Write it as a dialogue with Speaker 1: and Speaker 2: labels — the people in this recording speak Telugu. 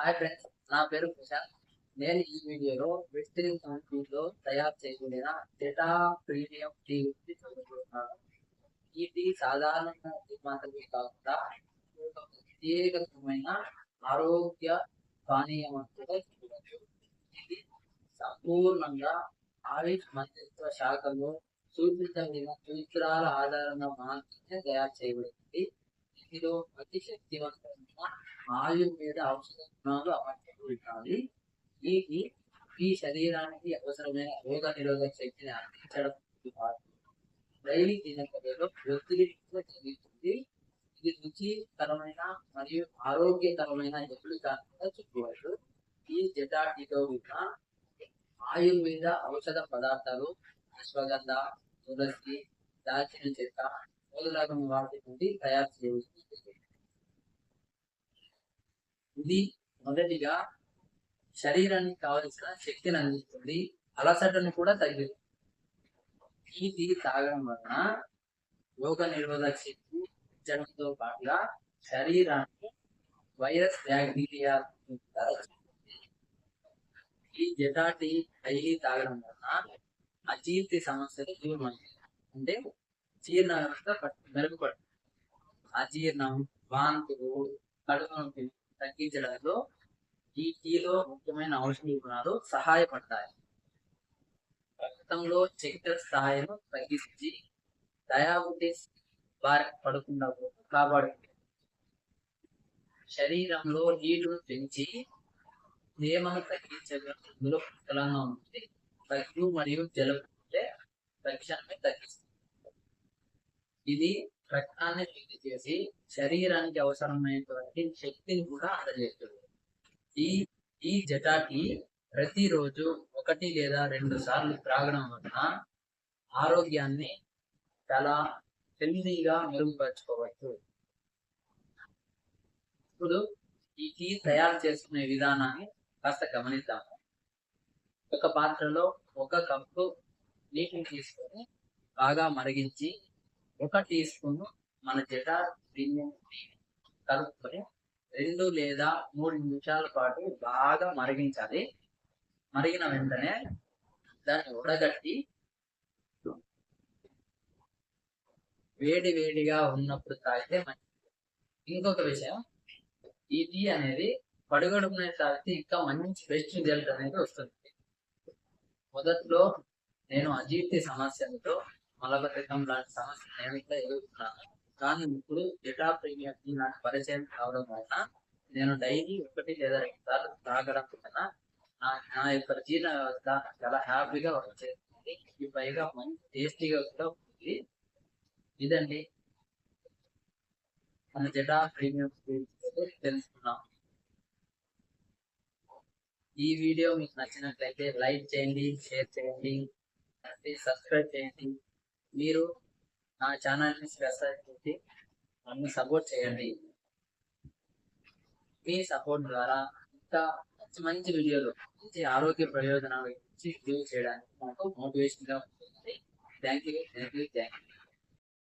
Speaker 1: హాయ్ ఫ్రెండ్స్ నా పేరు ప్రశాంత్. నేను ఈ వీడియోలో వెస్టిన్ కంపెనీలో తయారు చేయబడిన డేటా ప్రీమియం టీ గురించి చదువుకుంటున్నాను ఈ టీ సాధారణంగా టీ మాత్రమే కాకుండా ఒక ప్రత్యేకమైన ఆరోగ్య పానీయం అంటూ చెప్పవచ్చు ఇది సంపూర్ణంగా ఆయుష్ మంత్రిత్వ శాఖలో సూచించబడిన సూత్రాల ఆధారంగా మాత్రమే తయారు చేయబడింది. ఇందులో అతి శక్తివంతమైన ఆయుర్వేద ఔషధ గుణాలు అమర్చబడి ఇది ఈ శరీరానికి అవసరమైన రోగ నిరోధక శక్తిని అందించడం పాటు డైలీ దినచర్యలో ఒత్తిడి జరుగుతుంది ఇది రుచికరమైన మరియు ఆరోగ్యకరమైన ఎప్పుడు కాకుండా చెప్పవచ్చు ఈ జటాటితో ఉన్న ఆయుర్వేద ఔషధ పదార్థాలు అశ్వగంధ తులసి దాల్చిన చెక్క మొదలగు వాటి నుండి తయారు చేయవచ్చు. ఇది మొదటిగా శరీరానికి కావలసిన శక్తిని అందిస్తుంది. అలసటను కూడా తగ్గిస్తుంది. ఈ టీ తాగడం వలన రోగ నిరోధక శక్తి పెంచడంతో పాటుగా శరీరానికి వైరస్ బ్యాక్టీరియా ఈ జటా టీ డైలీ తాగడం వలన అజీర్తి సమస్యలు దూరమవుతాయి. అంటే జీర్ణ వ్యవస్థ మెరుగుపడుతుంది. అజీర్ణం వాంతులు కడుపు నొప్పి తగ్గించడంలో ఈ టీలో ముఖ్యమైన ఔషధ గుణాలు సహాయపడతాయి. రక్తంలో చక్కెర స్థాయిను తగ్గించి డయాబెటీస్ బారి పడకుండా కాపాడుతుంది శరీరంలో నీటిని పెంచి తేమను తగ్గించగలంలో పుష్కలంగా ఉంటుంది దగ్గు మరియు జలుబు ఉంటే తక్షణమే తగ్గిస్తుంది. ఇది రక్తాన్ని శుద్ధి చేసి శరీరానికి అవసరమైనటువంటి శక్తిని కూడా అందజేస్తుంది. ఈ ఈ జటాకి ప్రతిరోజు ఒకటి లేదా రెండు సార్లు త్రాగడం వలన ఆరోగ్యాన్ని చాలా హెల్దీగా మెరుగుపరచుకోవచ్చు. ఇప్పుడు ఈ టీ తయారు చేసుకునే విధానాన్ని కాస్త గమనిద్దాము ఒక పాత్రలో ఒక కప్పు నీటిని తీసుకొని బాగా మరిగించి ఒక టీ స్పూన్ మన జట బియ్యం కలుపుకొని రెండు లేదా మూడు నిమిషాల పాటు బాగా మరిగించాలి. మరిగిన వెంటనే దాన్ని ఉడగట్టి వేడి వేడిగా ఉన్నప్పుడు తాగితే మంచిది. ఇంకొక విషయం ఈ టీ అనేది పడుగడుపునే తాగితే ఇంకా మంచి బెస్ట్ రిజల్ట్ అనేది వస్తుంది. మొదట్లో నేను అజీర్తి సమస్యలతో మలబద్ధకం లాంటి సమస్యలు నేను కూడా ఎదుర్కొన్నాను. కానీ ఇప్పుడు జటా ప్రీమియం నాకు పరిచయం కావడం వలన నేను డైలీ ఒకటి లేదా రెండు సార్లు తాగడం వలన నా నా యొక్క జీర్ణ వ్యవస్థ చాలా హ్యాపీగా వచ్చేస్తుంది. ఈ పైగా మంచి టేస్టీగా కూడా ఉంటుంది ఇదండి. మన జటా ప్రీమియం గురించి తెలుసుకున్నాం ఈ వీడియో మీకు నచ్చినట్లయితే లైక్ చేయండి షేర్ చేయండి సబ్స్క్రైబ్ చేయండి. మీరు నా ఛానల్ని సబ్స్క్రైబ్ చేసి నన్ను సపోర్ట్ చేయండి. మీ సపోర్ట్ ద్వారా ఇంకా మంచి మంచి వీడియోలు మంచి ఆరోగ్య ప్రయోజనాలు గురించి వీడియో చేయడానికి నాకు మోటివేషన్గా ఉంటుంది. Thank you thank you thank you